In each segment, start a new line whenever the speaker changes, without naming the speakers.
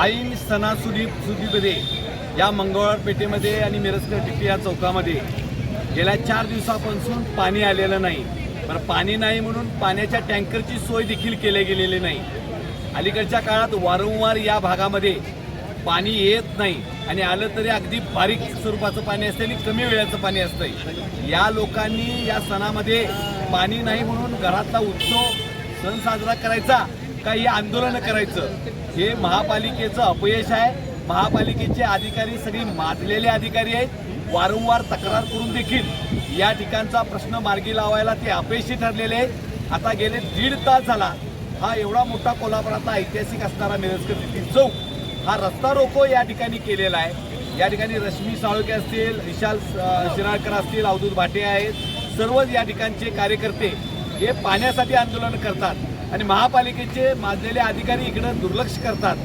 ऐन सणासुदी सुदीमध्ये या मंगळवार पेठेमध्ये आणि मिरजकर टिपी या चौकामध्ये गेल्या चार दिवसापासून पाणी आलेलं नाही. पण पाणी नाही म्हणून पाण्याच्या टँकरची सोय देखील केली गेलेली नाही. अलीकडच्या काळात वारंवार या भागामध्ये पाणी येत नाही आणि आलं तरी अगदी बारीक स्वरूपाचं पाणी असते आणि कमी वेळाचं पाणी असतंय. या लोकांनी या सणामध्ये पाणी नाही म्हणून घरातला उत्सव सण साजरा करायचा काही आंदोलनं आंदोलन करायचं. हे महापालिकेचं अपयश आहे. महापालिकेचे अधिकारी सगळी माजलेले अधिकारी आहेत. वारंवार तक्रार करून देखील या ठिकाणचा प्रश्न मार्गी लावायला ते अपयशी ठरलेले आहेत. आता गेले दीड तास झाला. हा एवढा मोठा कोल्हापुरातला ऐतिहासिक असणारा मिरजकर सिटी चौक हा रस्ता रोको या ठिकाणी केलेला आहे. या ठिकाणी रश्मी साळुके असतील विशाल शिराळकर असतील अवधूत भाटे आहेत. सर्वच या ठिकाणचे कार्यकर्ते हे पाण्यासाठी आंदोलन करतात आणि महापालिकेचे माजलेले अधिकारी इकडं दुर्लक्ष करतात.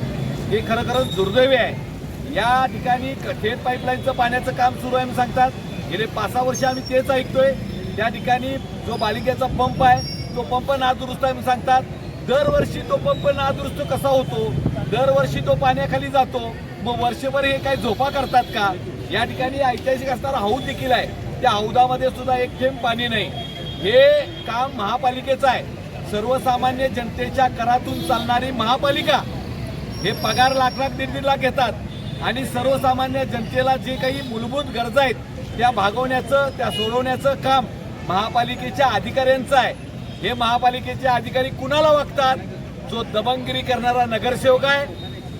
हे खरं खरंच दुर्दैवी आहे. या ठिकाणी थेट पाईपलाईनचं पाण्याचं काम सुरू आहे सांगतात. गेले पाच सहा वर्ष आम्ही तेच ऐकतोय. त्या ठिकाणी जो बालिकेचा पंप आहे तो पंप नादुरुस्त आहे सांगतात. दरवर्षी तो पंप नादुरुस्त कसा होतो? दरवर्षी तो पाण्याखाली जातो. मग वर्षभर हे काही झोपा करतात का? या ठिकाणी ऐतिहासिक असणारा हौद देखील आहे. त्या हौदामध्ये सुद्धा एक थेंब पाणी नाही. हे काम महापालिकेचं आहे. सर्वसामान्य जनतेच्या करातून चालणारी महापालिका हे पगार लाख लाख दीड दीड लाख घेतात आणि सर्वसामान्य जनतेला जे काही मूलभूत गरजा आहेत त्या भागवण्याचं त्या सोडवण्याचं काम महापालिकेच्या अधिकाऱ्यांचं आहे. हे महापालिकेचे अधिकारी कुणाला वागतात? जो दबंगगिरी करणारा नगरसेवक आहे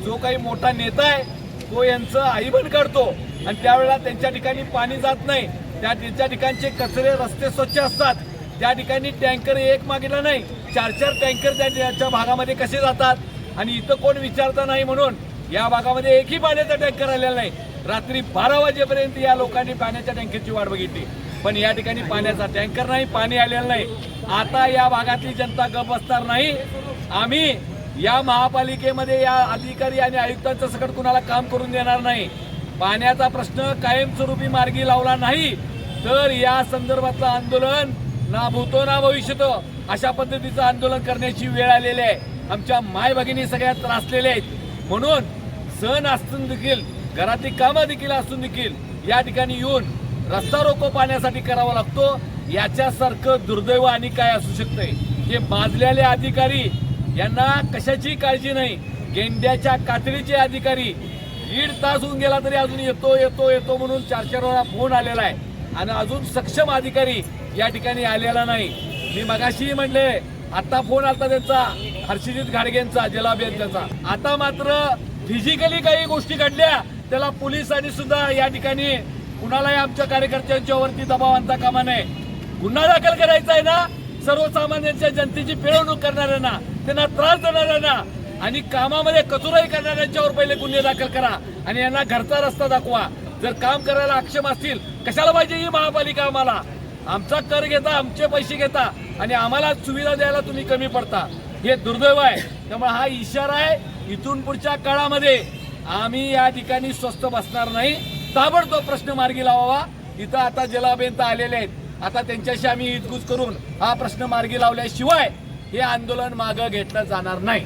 जो काही मोठा नेता आहे तो यांचं आईबन काढतो आणि त्यावेळेला त्यांच्या ठिकाणी पाणी जात नाही. त्या त्यांच्या ठिकाणचे कचरे रस्ते स्वच्छ असतात. त्या ठिकाणी टँकर एक मागितला नाही चार चार टँकर त्याच्या भागामध्ये कसे जातात? आणि इथं कोण विचारता नाही म्हणून या भागामध्ये एकही पाण्याचा टँकर आलेला नाही. रात्री बारा वाजेपर्यंत या लोकांनी पाण्याच्या टँकरची वाट बघितली. पण या ठिकाणी पाण्याचा टँकर नाही पाणी आलेलं नाही. आता या भागातली जनता गप बसणार नाही. आम्ही या महापालिकेमध्ये या अधिकारी आणि आयुक्तांचं सकट कुणाला काम करून देणार नाही. पाण्याचा प्रश्न कायमस्वरूपी मार्गी लावला नाही. तर या संदर्भातलं आंदोलन ना भूतो ना भविष्यतो अशा पद्धतीचं आंदोलन करण्याची वेळ आलेली आहे. आमच्या माय भगिनी सगळ्या त्रासलेल्या आहेत. म्हणून सण असून देखील घरातली कामं देखील असून देखील या ठिकाणी येऊन रस्ता रोको पाण्यासाठी करावा लागतो. याच्यासारखं दुर्दैव आणि काय असू शकतंय? जे माजलेले अधिकारी यांना कशाची काळजी नाही. गेंड्याच्या कातडीचे अधिकारी दीड तास होऊन गेला तरी अजून येतो येतो येतो म्हणून चार चार वेळा फोन आलेला आहे. आणि अजून सक्षम अधिकारी या ठिकाणी आलेला नाही. मी मगाशीही म्हणले आता फोन आलता त्यांचा हर्षजित घाडगेंचा जलाभियंत्याचा आता मात्र फिजिकली काही गोष्टी घडल्या त्याला पोलिसांनी सुद्धा या ठिकाणी कुणालाही आमच्या कार्यकर्त्यांच्या वरती दबाव आणता कामा नये. गुन्हा दाखल करायचा आहे ना सर्वसामान्यांच्या जनतेची पिळवणूक करणाऱ्यांना त्यांना त्रास देणाऱ्यांना आणि कामामध्ये कचुराई करणाऱ्यांच्यावर पहिले गुन्हे दाखल करा आणि यांना घरचा रस्ता दाखवा. जर काम करायला अक्षम असतील कशाला पाहिजे ही महापालिका आम्हाला? आमचा कर घेता आमचे पैसे घेता आणि आम्हाला सुविधा द्यायला तुम्ही कमी पडता. हे दुर्दैव आहे. त्यामुळे हा इशारा आहे इथून पुढच्या काळामध्ये आम्ही या ठिकाणी स्वस्त बसणार नाही. ताबडतोब प्रश्न मार्गी लावावा. इथं आता जलाबेंत आलेले आहेत. आता त्यांच्याशी आम्ही हितगुज करून हा प्रश्न मार्गी लावल्याशिवाय हे आंदोलन मागं घेतलं जाणार नाही.